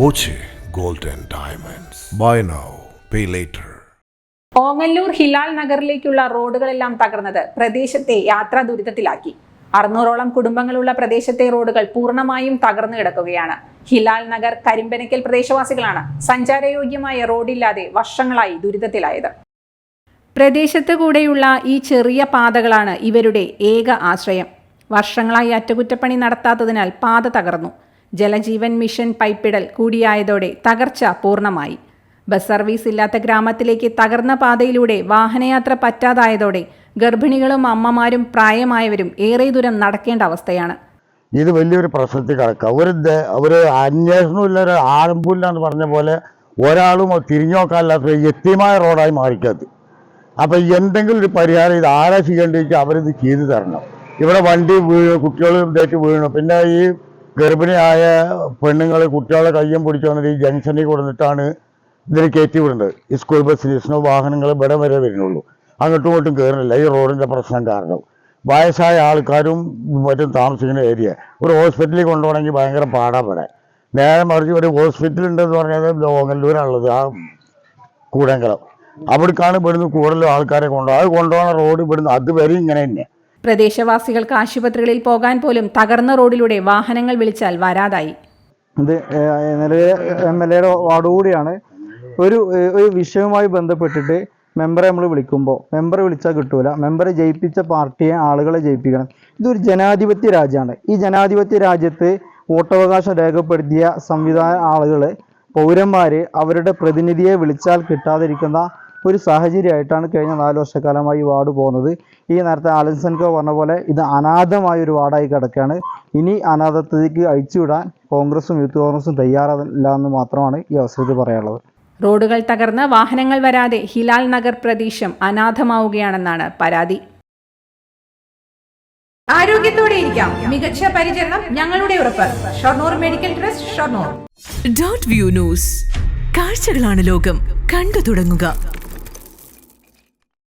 Boche gold and Diamonds. Buy now, pay later. Ongallur Hilal നഗറിലേക്കുള്ള റോഡുകളെല്ലാം തകർന്നത് പ്രദേശത്തെ യാത്രാ ദുരിതത്തിലാക്കി. അറുന്നൂറോളം കുടുംബങ്ങളുള്ള പ്രദേശത്തെ റോഡുകൾ പൂർണമായും തകർന്നു കിടക്കുകയാണ്. ഹിലാൽ നഗർ കരിമ്പനക്കൽ പ്രദേശവാസികളാണ് സഞ്ചാരയോഗ്യമായ റോഡില്ലാതെ വർഷങ്ങളായി ദുരിതത്തിലായത്. പ്രദേശത്ത് കൂടെയുള്ള ഈ ചെറിയ പാതകളാണ് ഇവരുടെ ഏക ആശ്രയം. വർഷങ്ങളായി അറ്റകുറ്റപ്പണി നടത്താത്തതിനാൽ പാത തകർന്നു. ജലജീവൻ മിഷൻ പൈപ്പിടൽ കൂടിയായതോടെ തകർച്ച പൂർണമായി. ബസ് സർവീസ് ഇല്ലാത്ത ഗ്രാമത്തിലേക്ക് തകർന്ന പാതയിലൂടെ വാഹനയാത്ര പറ്റാതായതോടെ ഗർഭിണികളും അമ്മമാരും പ്രായമായവരും ഏറെ ദൂരം നടക്കേണ്ട അവസ്ഥയാണ്. ഇത് വലിയൊരു പ്രശ്നത്തിൽ കിടക്കുക ദ- ഒരു അന്വേഷണമില്ല ഒരു ആരംഭമില്ല എന്ന് പറഞ്ഞ പോലെ ഒരാളും തിരിഞ്ഞു നോക്കാനില്ലാത്ത എത്തിയമായ റോഡായി മാറിക്കത് അപ്പം എന്തെങ്കിലും ഒരു പരിഹാരം ഇത് ആരാ വെച്ചാൽ അവരിത് ചെയ്തു തരണം. ഇവിടെ വണ്ടി വീഴും കുട്ടികൾ ഇതായിട്ട് വീണു പിന്നെ ഈ ഗർഭിണിയായ പെണ്ണുങ്ങൾ കുട്ടികളെ കയ്യും പിടിച്ചു വന്നിട്ട് ഈ ജംഗ്ഷനിൽ കൊടുത്തിട്ടാണ് ഇതിന് കയറ്റി വിടുന്നത്. ഈ സ്കൂൾ ബസ്സിനോ വാഹനങ്ങൾ ഇവിടെ വരെ വരുന്നുള്ളൂ. അങ്ങോട്ടും ഇങ്ങോട്ടും കയറുന്നില്ല. ഈ റോഡിന്റെ പ്രശ്നം കാരണം. വയസ്സായ ആൾക്കാരും മറ്റും താമസിക്കുന്ന ഏരിയ ഒരു ഹോസ്പിറ്റലിൽ കൊണ്ടുപോകണമെങ്കിൽ ഭയങ്കര പാടാ ഇവിടെ. നേരെ മറിച്ച് ഒരു ഹോസ്പിറ്റൽ ഉണ്ടെന്ന് പറഞ്ഞാൽ ലോകല്ലൂരാണുള്ളത് ആ കൂടെങ്കിലും. അവിടേക്കാണ് ഇവിടുന്ന് കൂടുതലും ആൾക്കാരെ കൊണ്ടുപോകും അത് കൊണ്ടുപോകുന്ന റോഡ് ഇവിടുന്ന് അതുവരെ ഇങ്ങനെ തന്നെ പ്രദേശവാസികൾക്ക് ആശുപത്രികളിൽ പോകാൻ പോലും തകർന്ന റോഡിലൂടെ വാഹനങ്ങൾ വിളിച്ചാൽ വരാതായി. കൂടിയാണ് ഒരു ഒരു വിഷയവുമായി ബന്ധപ്പെട്ടിട്ട് മെമ്പറെ നമ്മൾ വിളിക്കുമ്പോൾ മെമ്പർ വിളിച്ചാൽ കിട്ടൂല. മെമ്പറെ ജയിപ്പിച്ച പാർട്ടിയെ ആളുകളെ ജയിപ്പിക്കണം. ഇതൊരു ജനാധിപത്യ രാജ്യമാണ്. ഈ ജനാധിപത്യ രാജ്യത്ത് വോട്ടവകാശം രേഖപ്പെടുത്തിയ സംവിധാന ആളുകൾ പൗരന്മാർ അവരുടെ പ്രതിനിധിയെ വിളിച്ചാൽ കിട്ടാതിരിക്കുന്ന ഒരു സാഹചര്യമായിട്ടാണ് കഴിഞ്ഞ നാല് വർഷക്കാലമായി ഈ വാർഡ് പോകുന്നത്. ഈ നേരത്തെ ആലൻസൻകോ പറഞ്ഞ പോലെ ഇത് അനാഥമായ ഒരു വാർഡായി കിടക്കുകയാണ്. ഇനി അനാഥത്തിലേക്ക് അഴിച്ചുവിടാൻ കോൺഗ്രസും യൂത്ത് കോൺഗ്രസും തയ്യാറല്ല എന്ന് മാത്രമാണ് ഈ അവസരത്തിൽ പറയാനുള്ളത്. റോഡുകൾ തകർന്ന് വാഹനങ്ങൾ വരാതെ ഹിലാൽ നഗർ പ്രദേശം അനാഥമാവുകയാണെന്നാണ് പരാതി. ആരോഗ്യത്തോടെ ഇരിക്കാം. മികച്ച പരിചരണം ഞങ്ങളുടെ ഉറപ്പ്. Shoranur medical trust Shoranur. Dot view news കാഴ്ചകളാണ് ലോകം. കണ്ടു തുടങ്ങുക.